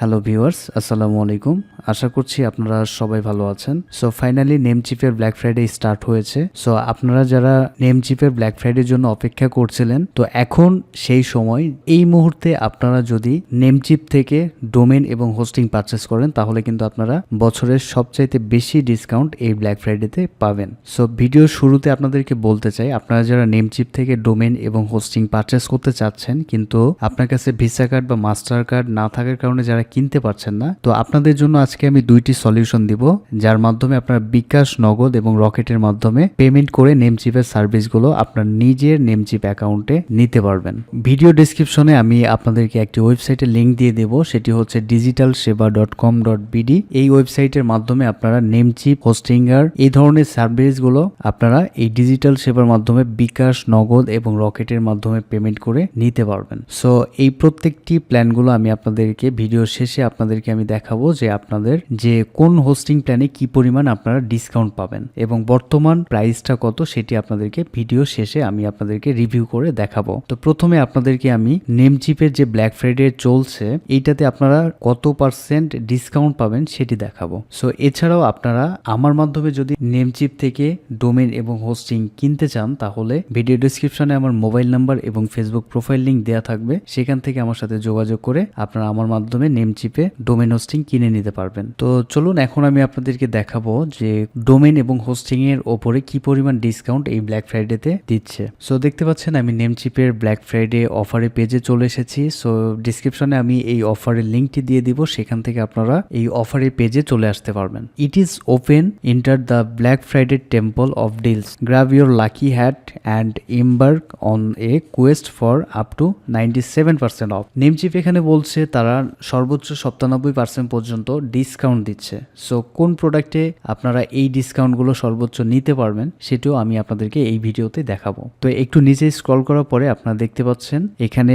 Hello viewers আসসালামু আলাইকুম আশা করছি আপনারা সবাই ভালো আছেন। সো ফাইনালি নেম চিপের ব্ল্যাক ফ্রাইডে স্টার্ট হয়েছে। সো আপনারা যারা নেম চিপের ব্ল্যাক ফ্রাইডের জন্য অপেক্ষা করছিলেন, তো এখন সেই সময়, এই মুহূর্তে আপনারা যদি নেম চিপ থেকে ডোমেন এবং হোস্টিং পারচেস করেন, তাহলে কিন্তু আপনারা বছরের সবচাইতে বেশি ডিসকাউন্ট এই ব্ল্যাক ফ্রাইডেতে পাবেন। সো ভিডিও শুরুতে আপনাদেরকে বলতে চাই, আপনারা যারা নেম চিপ থেকে ডোমেন এবং হোস্টিং পারচেস করতে চাচ্ছেন, কিন্তু আপনার কাছে ভিসা কার্ড বা মাস্টার কার্ড না থাকার কারণে যারা কিনতে পারছেন না, তো আপনাদের জন্য আজকে আমি দুইটি সলিউশন দিব, যার মাধ্যমে আপনারা বিকাশ নগদ এবং রকেটের মাধ্যমে পেমেন্ট করে নেমচিপের সার্ভিসগুলো আপনার নিজের নেমচিপ অ্যাকাউন্টে নিতে পারবেন। ভিডিও ডিসক্রিপশনে আমি আপনাদেরকে একটি ওয়েবসাইটের লিংক দিয়ে দেব, সেটি হচ্ছে ডিজিটাল সেবা ডট কম ডট বিডি এই ওয়েবসাইটের মাধ্যমে আপনারা নেমচিপ হোস্টিঙ্গার এই ধরনের সার্ভিসগুলো আপনারা এই ডিজিটাল সেবার মাধ্যমে বিকাশ নগদ এবং রকেটের মাধ্যমে পেমেন্ট করে নিতে পারবেন। সো এই প্রত্যেকটি প্ল্যানগুলো আমি আপনাদেরকে ভিডিও শেষে আপনাদেরকে আমি দেখাবো যে আপনাদের যে কোন হোস্টিং প্ল্যানে কি পরিমাণ আপনারা ডিসকাউন্ট পাবেন এবং বর্তমান প্রাইসটা কত সেটি আপনাদেরকে ভিডিও শেষে আমি আপনাদেরকে রিভিউ করে দেখাবো। তো প্রথমে আপনাদেরকে আমি নেমচিপের যে ব্ল্যাক ফ্রাইডে চলছে, এইটাতে আপনারা কত পার্সেন্ট ডিসকাউন্ট পাবেন সেটি দেখাবো। সো এছাড়াও আপনারা আমার মাধ্যমে যদি নেমচিপ থেকে ডোমেন এবং হোস্টিং কিনতে চান, তাহলে ভিডিও ডিসক্রিপশনে আমার মোবাইল নাম্বার এবং ফেসবুক প্রোফাইল লিঙ্ক দেওয়া থাকবে। সেখান থেকে আমার সাথে যোগাযোগ করে আপনারা আমার মাধ্যমে নেমচিপে ডোমেন হোস্টিং কিনে নিতে পারবেন। তো চলুন এখন আমি আপনাদেরকে দেখাবো যে ডোমেন এবং হোস্টিং এর ওপরে কি পরিমাণ ডিসকাউন্ট এই ব্ল্যাক ফ্রাইডেতে দিচ্ছে। সো দেখতে পাচ্ছেন আমি নেমচিপের ব্ল্যাক ফ্রাইডে অফারে পেজে চলে এসেছি। সো ডিসক্রিপশনে আমি এই অফারের লিঙ্কটি দিয়ে দিব, সেখান থেকে আপনারা এই অফারের পেজে চলে আসতে পারবেন। It is open enter the black Friday temple of deals grab your lucky hat and embark on a quest for up to ninety seven percent off Namecheap এখানে বলছে তারা সর্বোচ্চ সপ্তানব্বই পার্সেন্ট পর্যন্ত ডিসকাউন্ট দিচ্ছে। সো কোন প্রোডাক্টে আপনারা এই ডিসকাউন্টগুলো সর্বোচ্চ নিতে পারবেন, সেটাও আমি আপনাদেরকে এই ভিডিওতে দেখাবো। তো একটু নিচে স্ক্রল করার পরে আপনারা দেখতে পাচ্ছেন, এখানে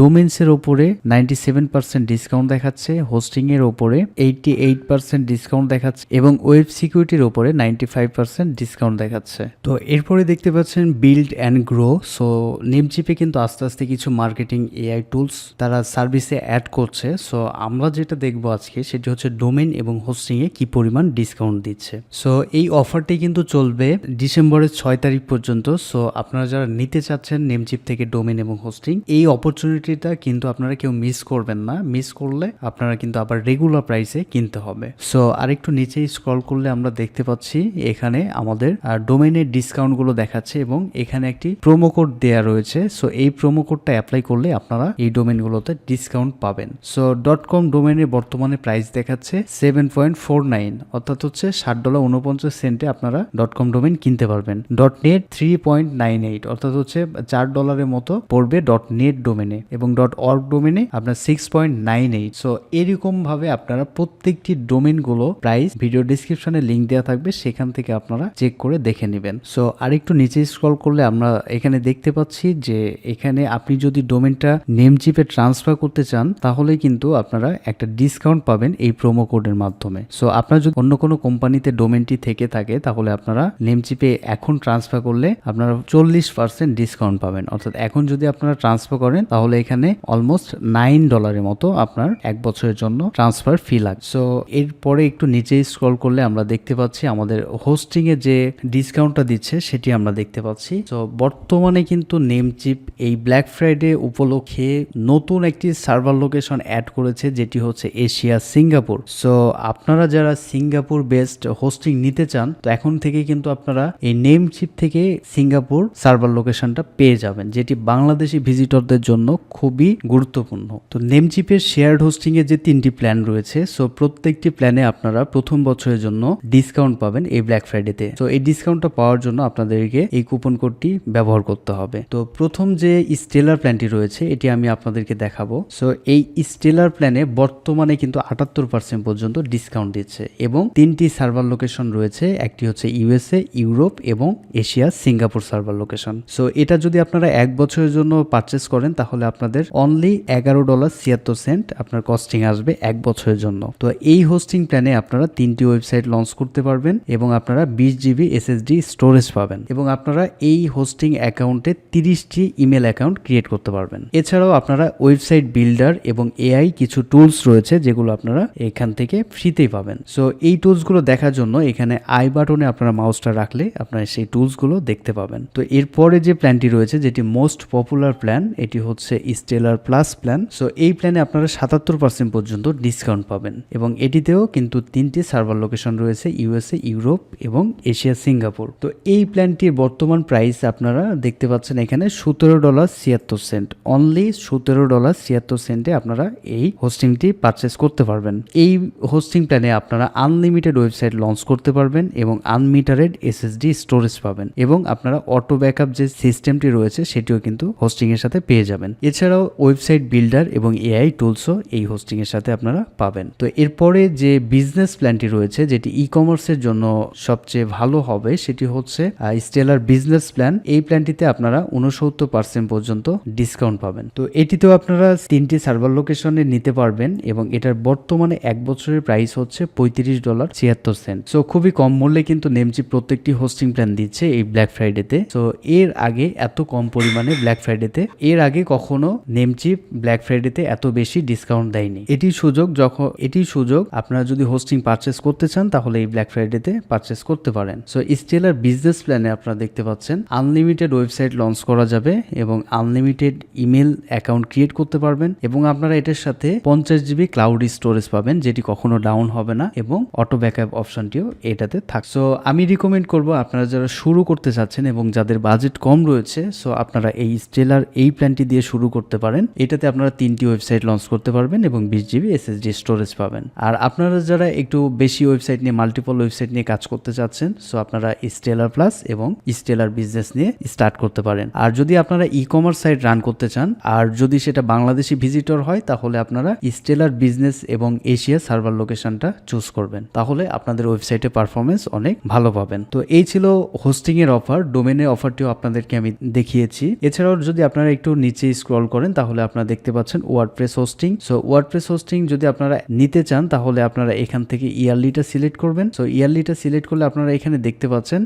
ডোমেন্সের ওপরে নাইনটি সেভেন পার্সেন্ট ডিসকাউন্ট দেখাচ্ছে হোস্টিং এর ওপরে এইটটি এইট পার্সেন্ট ডিসকাউন্ট দেখাচ্ছে, এবং ওয়েব সিকিউরিটির ওপরে নাইনটি ফাইভ পার্সেন্ট ডিসকাউন্ট দেখাচ্ছে। তো এরপরে দেখতে পাচ্ছেন বিল্ড অ্যান্ড গ্রো সো নেমচিপে কিন্তু আস্তে আস্তে কিছু মার্কেটিং এআই টুলস তারা সার্ভিসে অ্যাড করছে। সো আমরা যেটা দেখব আজকে সেটি হচ্ছে ডোমেন এবং হোস্টিং এ কি পরিমাণ ডিসকাউন্ট দিচ্ছে। সো এই অফারটি কিন্তু চলবে ডিসেম্বরের ছয় তারিখ পর্যন্ত। সো আপনারা যারা নিতে চাচ্ছেন নেমচিপ থেকে ডোমেন এবং হোস্টিং, এই অপরচুনিটিটা কিন্তু আপনারা কেউ মিস করবেন না। মিস করলে আপনারা কিন্তু আবার রেগুলার প্রাইসে কিনতে হবে। সো আরেকটু নিচে স্ক্রল করলে আমরা দেখতে পাচ্ছি এখানে আমাদের ডোমেনের ডিসকাউন্টগুলো দেখাচ্ছে এবং এখানে একটি প্রোমো কোড দেওয়া রয়েছে। সো এই প্রোমো কোডটা অ্যাপ্লাই করলে আপনারা এই ডোমেনগুলোতে ডিসকাউন্ট পাবেন। সো ডট কম ডোমেনের বর্তমানে প্রাইস দেখাচ্ছে সেভেন পয়েন্ট ফোর নাইন অর্থাৎ হচ্ছে ষাট ডলার উনপঞ্চাশ সেন্টে আপনারা ডট কম ডোমেন কিনতে পারবেন। Dot net three point nine eight অর্থাৎ হচ্ছে চার ডলারের মতো পড়বে ডট নেট ডোমেনে এবং ডট অর্গ ডোমেনে আপনার six point nine eight so এরকম ভাবে আপনারা প্রত্যেকটি ডোমেনগুলো প্রাইস ভিডিও ডিসক্রিপশনে লিঙ্ক দেওয়া থাকবে, সেখান থেকে আপনারা চেক করে দেখে নেবেন। সো আরেকটু নিচে স্ক্রল করলে আমরা এখানে দেখতে পাচ্ছি যে এখানে আপনি যদি ডোমেনটা নেম চিপে ট্রান্সফার করতে চান তাহলে কিন্তু আপনারা একটা ডিসকাউন্ট পাবেন এই প্রোমো কোডের মাধ্যমে। সো আপনার যদি অন্য কোনো কোম্পানিতে ডোমেনটি থেকে থাকে, তাহলে আপনারা নেম চিপে এখন ট্রান্সফার করলে আপনারা চল্লিশ পার্সেন্ট ডিসকাউন্ট পাবেন। অর্থাৎ এখন যদি আপনারা ট্রান্সফার করেন, তাহলে এখানে অলমোস্ট নাইন ডলারের মতো আপনার এক বছরের জন্য ট্রান্সফার ফি লাগে সো এরপরে একটু নিচে স্ক্রল করলে আমরা দেখতে পাচ্ছি আমাদের হোস্টিং এ যে ডিসকাউন্টটা দিচ্ছে, সেটি আমরা দেখতে পাচ্ছি। তো বর্তমানে কিন্তু নেমচিপ এই ব্ল্যাক ফ্রাইডে উপলক্ষে নতুন একটি সার্ভার লোকেশন অ্যাড করেছে। যেটি হচ্ছে এশিয়া, সিঙ্গাপুর। সো আপনারা যারা সিঙ্গাপুর বেসড হোস্টিং নিতে চান, তো এখন থেকে কিন্তু আপনারা এই নেম চিপ থেকে সিঙ্গাপুর সার্ভার লোকেশনটা পেয়ে যাবেন, যেটি বাংলাদেশি ভিজিটরদের জন্য খুবই গুরুত্বপূর্ণ। তো নেমচিপের শেয়ার্ড হোস্টিং এর যে তিনটি প্ল্যান রয়েছে সো প্রত্যেকটি প্ল্যানে আপনারা প্রথম বছরের জন্য ডিসকাউন্ট পাবেন এই ব্ল্যাক ফ্রাইডেতে তো। এই ডিসকাউন্টটা পাওয়ার জন্য আপনাদেরকে এই কুপন কোডটি ব্যবহার করতে হবে। তো প্রথম যে স্টেলার প্ল্যানটি রয়েছে, এটি আমি আপনাদেরকে দেখাবো। সো এই স্টেলার প্ল্যানে বর্তমানে কিন্তু আটাত্তর পার্সেন্ট পর্যন্ত ডিসকাউন্ট দিচ্ছে এবং তিনটি সার্ভার লোকেশন রয়েছে, একটি হচ্ছে ইউএসএ ইউরোপ এবং Asia Singapore server location so এটা যদি আপনারা এক বছরের জন্য পারচেস করেন, তাহলে আপনাদের অনলি এগারো ডলার ছিয়াত্তর সেন্ট আপনার কস্টিং আসবে এক বছরের জন্য। তো, এই হোস্টিং প্ল্যানে আপনারা তিনটি ওয়েবসাইট লঞ্চ করতে পারবেন এবং আপনারা বিশ জিবি এসএসডি স্টোরেজ পাবেন এবং আপনারা এই হোস্টিং অ্যাকাউন্টে তিরিশটি ইমেল অ্যাকাউন্ট ক্রিয়েট করতে পারবেন। এছাড়াও আপনারা ওয়েবসাইট বিল্ডার এবং এআই কিছু টুলস রয়েছে যেগুলো আপনারা এখান থেকে ফ্রিতেই পাবেন। সো এই টুলসগুলো দেখার জন্য এখানে আই বাটনে আপনারা মাউসটা রাখলে আপনারা সেই টুলসগুলো দেখতে পাবেন। তো এরপরে যে প্ল্যানটি রয়েছে, যেটি মোস্ট পপুলার প্ল্যান এটি হচ্ছে স্টেলার প্লাস প্ল্যান সো এই প্ল্যানে আপনারা সাতাত্তর পার্সেন্ট পর্যন্ত ডিসকাউন্ট পাবেন এবং এটিতেও কিন্তু তিনটি সার্ভার লোকেশন রয়েছে ইউএসএ ইউরোপ এবং এশিয়া সিঙ্গাপুর তো এই প্ল্যানটির বর্তমান প্রাইস আপনারা দেখতে পাচ্ছেন এখানে সতেরো ডলার ছিয়াত্তর সেন্ট অনলি সতেরো ডলার ছিয়াত্তর সেন্টে আপনারা এই হোস্টিংটি পারচেস করতে পারবেন। এই হোস্টিং প্ল্যানে আপনারা আনলিমিটেড ওয়েবসাইট লঞ্চ করতে পারবেন এবং আনমিটারেড এসএসডি স্টোরেজ পাবেন এবং আপনারা অটো ব্যাকআপ যে সিস্টেমটি রয়েছে সেটিও কিন্তু হোস্টিং এর সাথে পেয়ে যাবেন। এছাড়াও ওয়েবসাইট বিল্ডার এবং এআই টুলসও এই হোস্টিং এর সাথে আপনারা পাবেন। তো এরপরে যে বিজনেস প্ল্যানটি রয়েছে, যেটি ই কমার্সের জন্য সবচেয়ে ভালো হবে, সেটি হচ্ছে স্টেলার বিজনেস প্ল্যান এই প্ল্যানটিতে আপনারা উনসত্তর পার্সেন্ট পর্যন্ত ডিসকাউন্ট পাবেন। তো এটিতেও আপনারা তিনটি সার্ভার লোকেশনে নিতে পারবেন। এবং এটার বর্তমানে এক বছরের প্রাইস হচ্ছে পঁয়ত্রিশ ডলার ছিয়াত্তর সেন্ট সো খুবই কম মূল্যে কিন্তু নেমচি প্রত্যেকটি হোস্টিং প্ল্যান দিচ্ছে এই ব্ল্যাক ফ্রাইডেতে তো। এর আগে এত কম পরিমাণে ব্ল্যাক ফ্রাইডেতে এর আগে কখনো নেমচিপ ব্ল্যাক ফ্রাইডেতে এত বেশি ডিসকাউন্ট দেয়নি। এটি সুযোগ যখন, এটি সুযোগ আপনারা যদি হোস্টিং পারচেস করতে চান, তাহলে এই ব্ল্যাক ফ্রাইডেতে পারচেস করতে পারেন। সো স্টেলার বিজনেস প্ল্যানে আপনারা দেখতে পাচ্ছেন আনলিমিটেড ওয়েবসাইট লঞ্চ করা যাবে এবং আনলিমিটেড ইমেল অ্যাকাউন্ট ক্রিয়েট করতে পারবেন এবং আপনারা এটার সাথে পঞ্চাশ জিবি ক্লাউড স্টোরেজ পাবেন, যেটি কখনো ডাউন হবে না এবং অটো ব্যাকআপ অপশনটিও এটাতে থাক। সো আমি রিকমেন্ড করব আপনারা যারা শুরু করতে চাচ্ছেন এবং যাদের বাজেট কম রয়েছে সো আপনারা এই স্টেলার এই প্ল্যানটি দিয়ে শুরু করতে পারেন। এটাতে আপনারা তিনটি ওয়েবসাইট লঞ্চ করতে পারবেন এবং বিশ জিবি এসএসডি স্টোরেজ পাবেন। আর আপনারা যারা একটু বেশি ওয়েবসাইট নিয়ে মাল্টিপল ওয়েবসাইট নিয়ে কাজ করতে চাচ্ছেন সো আপনারা স্টেলার প্লাস এবং স্টেলার বিজনেস নিয়ে স্টার্ট করতে পারেন। আর যদি আপনারা ই কমার্স সাইট রান করতে চান, আর যদি সেটা বাংলাদেশি ভিজিটর হয়, তাহলে আপনারা স্টেলার বিজনেস এবং এশিয়া সার্ভার লোকেশনটা চুজ করবেন। তাহলে আপনাদের ওয়েবসাইটে পারফরমেন্স অনেক ভালো পাবেন। তো এই ছিল হোস্টিং এর অফার ডোমেনের অফারটিও আপনাদেরকে আমি দেখিয়েছি। এছাড়াও যদি আপনারা একটু নিচে স্ক্রল করেন, তাহলে আপনারা দেখতে পাচ্ছেন WordPress hosting so WordPress hosting যদি আপনারা নিতে চান, তাহলে আপনারা এখান থেকে ইয়ারলিটা সিলেক্ট করবেন। সো ইয়ারলিটা সিলেক্ট করলে আপনারা এখানে দেখতে পাচ্ছেন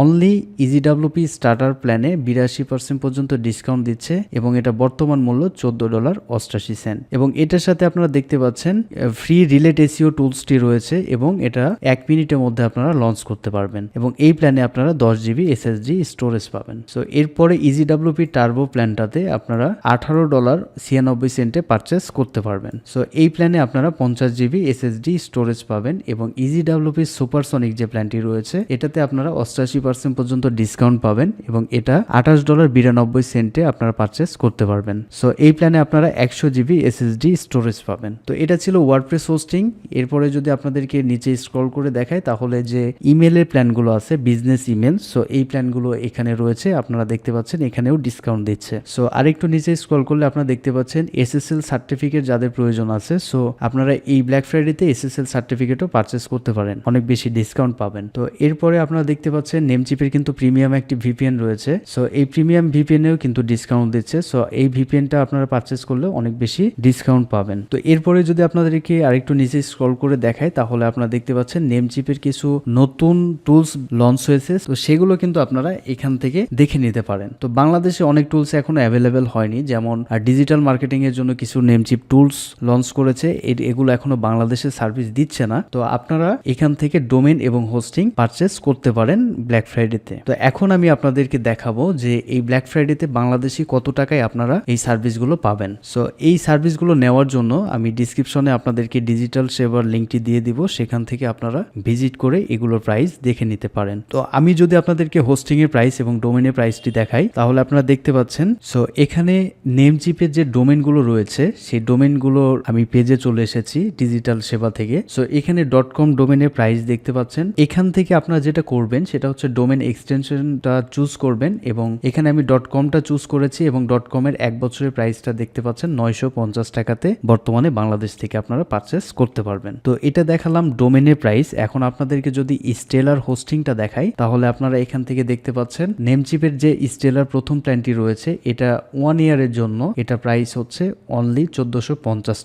অনলি ইজিডাব্লিউপি স্টার্টার প্ল্যানে বিরাশি পার্সেন্ট পর্যন্ত ডিসকাউন্ট দিচ্ছে এবং এটা বর্তমান মূল্য চোদ্দ ডলার অষ্টাশি সেন্ট এবং এটার সাথে আপনারা দেখতে পাচ্ছেন ফ্রি রিলেট এসিও টুলসটি রয়েছে এবং এটা এক মিনিটের মধ্যে আপনারা লঞ্চ করতে পারবেন এবং এই প্ল্যানে আপনারা দশ জিবি এসএসডি স্টোরেজ পাবেন। সো এরপরে ইজিডাব্লিউপি টার্বো প্ল্যানটাতে আপনারা আঠারো ডলার ছিয়ানব্বই সেন্টে পারচেস করতে পারবেন। সো এই প্ল্যানে আপনারা পঞ্চাশ জিবি এসএসডি স্টোরেজ পাবেন এবং ইজিডাব্লিউপি সুপারসনিক যে প্ল্যানটি রয়েছে, এটাতে আপনারা অষ্টাশি পার্সেন্ট পর্যন্ত ডিসকাউন্ট পাবেন এবং এটা আঠাশ ডলার বিরানব্বই সেন্টে আপনারা পারচেস করতে পারবেন। সো এই প্ল্যানে আপনারা একশো জিবি এসএসডি স্টোরেজ পাবেন। তো এটা ছিল ওয়ার্ডপ্রেস হোস্টিং এরপরে যদি আপনাদেরকে নিচে স্ক্রল করে দেখায় তাহলে যে ইমেলের প্ল্যানগুলো আছে বিজনেস ইমেল সো এই প্ল্যানগুলো এখানে রয়েছে। আপনারা দেখতে পাচ্ছেন এখানেও ডিসকাউন্ট দিচ্ছে। সো আরেকটু নিচে স্ক্রল করলে আপনারা দেখতে পাচ্ছেন এসএসএল সার্টিফিকেট যাদের প্রয়োজন আছে সো আপনারা এই ব্ল্যাক ফ্রাইডেতে এসএসএল সার্টিফিকেটও পারচেস করতে পারেন। অনেক বেশি ডিসকাউন্ট পাবেন। তো এরপরে আপনারা দেখতে পাচ্ছেন নেমচিপের কিন্তু প্রিমিয়াম একটি ভিপিএন রয়েছে। সো এই প্রিমিয়াম ভিপিএনেও কিন্তু ডিসকাউন্ট দিচ্ছে। সো এই ভিপিএনটা আপনারা পারচেস করলে অনেক বেশি ডিসকাউন্ট পাবেন। তো এরপরে যদি আপনাদেরকে আরেকটু নিচে স্ক্রল করে দেখায় তাহলে আপনারা দেখতে পাচ্ছেন নেমচিপের কিছু নতুন টুলস লঞ্চ হয়েছে। তো সেগুলো কিন্তু আপনারা এখান থেকে দেখে নিতে পারেন। তো বাংলাদেশে অনেক টুলস এখনও অ্যাভেলেবেল হয়নি, যেমন ডিজিটাল মার্কেটিং এর জন্য কিছু নেমচিপ টুলস লঞ্চ করেছে। এগুলো এখনও বাংলাদেশে সার্ভিস দিচ্ছে না। তো আপনারা এখান থেকে ডোমেন এবং হোস্টিং পারচেস করতে পারেন ব্ল্যাক ফ্রাইডেতে তো এখন আমি আপনাদেরকে দেখাবো যে এই ব্ল্যাক ফ্রাইডেতে বাংলাদেশি কত টাকায় আপনারা এই সার্ভিসগুলো পাবেন। সো এই সার্ভিসগুলো নেওয়ার জন্য আমি ডিসক্রিপশনে আপনাদেরকে ডিজিটাল সেবার লিঙ্কটি দিয়ে দিব। সেখান থেকে আপনারা ভিজিট করে এগুলোর প্রাইস দেখে নিতে পারেন। তো আমি যদি আপনাদেরকে হোস্টিং এর প্রাইস এবং ডোমেনের প্রাইসটি দেখাই, তাহলে আপনারা দেখতে পাচ্ছেন সো এখানে নেমচিপের যে ডোমেনগুলো রয়েছে, সেই ডোমেনগুলো আমি পেজে চলে এসেছি ডিজিটাল সেবা থেকে। সো এখানে ডট কম ডোমেনের প্রাইস দেখতে পাচ্ছেন। এখান থেকে আপনারা যেটা করবেন, সেটা হচ্ছে ডোমেন এক্সটেনশনটা চুজ করবেন এবং এখানে আমি ডট কমটা চুজ করেছি এবং ডট কমের এক বছরের প্রাইসটা দেখতে পাচ্ছেন নয়শো পঞ্চাশ টাকাতে। বর্তমানে বাংলাদেশ থেকে আপনারা পারচেস করতে পারবেন। তো এটা দেখালাম ডোমেনের প্রাইস এখন আপনাদেরকে যদি স্টেলার হোস্টিংটা দেখাই, তাহলে আপনারা এখান থেকে দেখতে পাচ্ছেন নেমচিপের যে স্টেলার প্রথম প্ল্যানটি রয়েছে, এটা ওয়ান ইয়ারের জন্য এটা প্রাইস হচ্ছে অনলি চোদ্দশো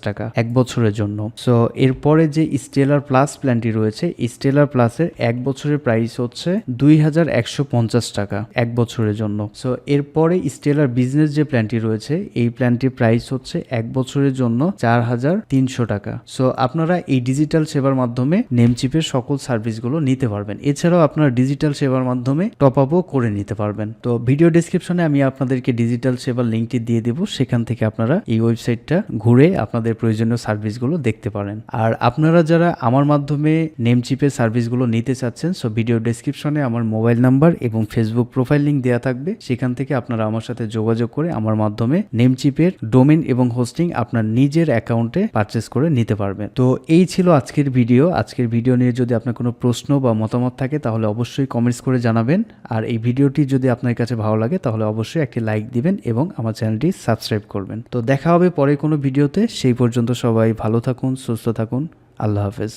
টাকা, এক বছরের জন্য। সো এরপরে যে স্টেলার প্লাস প্ল্যানটি রয়েছে স্টেলার প্লাসের এক বছরের প্রাইস হচ্ছে দুই হাজার একশো পঞ্চাশ টাকা, এক বছরের জন্য। সো এরপরে স্টেলার বিজনেস যে প্ল্যানটি রয়েছে, এই প্ল্যানটির প্রাইস হচ্ছে এক বছরের জন্য চার হাজার তিনশো টাকা। সো আপনারা এই ডিজিটাল সেবার মাধ্যমে নেমচিপের সকল সার্ভিসগুলো নিতে পারবেন। এছাড়াও আপনারা ডিজিটাল সেবার মাধ্যমে টপ আপও করে নিতে পারবেন। তো ভিডিও ডিসক্রিপশনে আমি আপনাদেরকে ডিজিটাল সেবার লিঙ্কটি দিয়ে দেবো। সেখান থেকে আপনারা এই ওয়েবসাইটটা ঘুরে আপনাদের প্রয়োজনীয় সার্ভিসগুলো দেখতে পারেন। আর আপনারা যারা আমার মাধ্যমে নেমচিপের সার্ভিসগুলো নিতে চাচ্ছেন সো ভিডিও ডিসক্রিপশনে আমার মোবাইল নাম্বার এবং ফেসবুক প্রোফাইল লিঙ্ক দেওয়া থাকবে। সেখান থেকে আপনারা আমার সাথে যোগাযোগ করে আমার মাধ্যমে নেমচিপের ডোমেন এবং হোস্টিং আপনার নিজের অ্যাকাউন্টে পারচেস করে নিতে পারবেন। তো এই ছিল আজকের ভিডিও আজকের ভিডিও নিয়ে যদি আপনার কোনো প্রশ্ন বা মতামত থাকে, তাহলে অবশ্যই কমেন্টস করে জানাবেন। আর এই ভিডিওটি যদি আপনার কাছে ভালো লাগে, তাহলে অবশ্যই একটি লাইক দিবেন এবং আমার চ্যানেলটি সাবস্ক্রাইব করবেন। তো দেখা হবে পরে কোনো ভিডিওতে সেই পর্যন্ত সবাই ভালো থাকুন, সুস্থ থাকুন। আল্লাহ হাফেজ।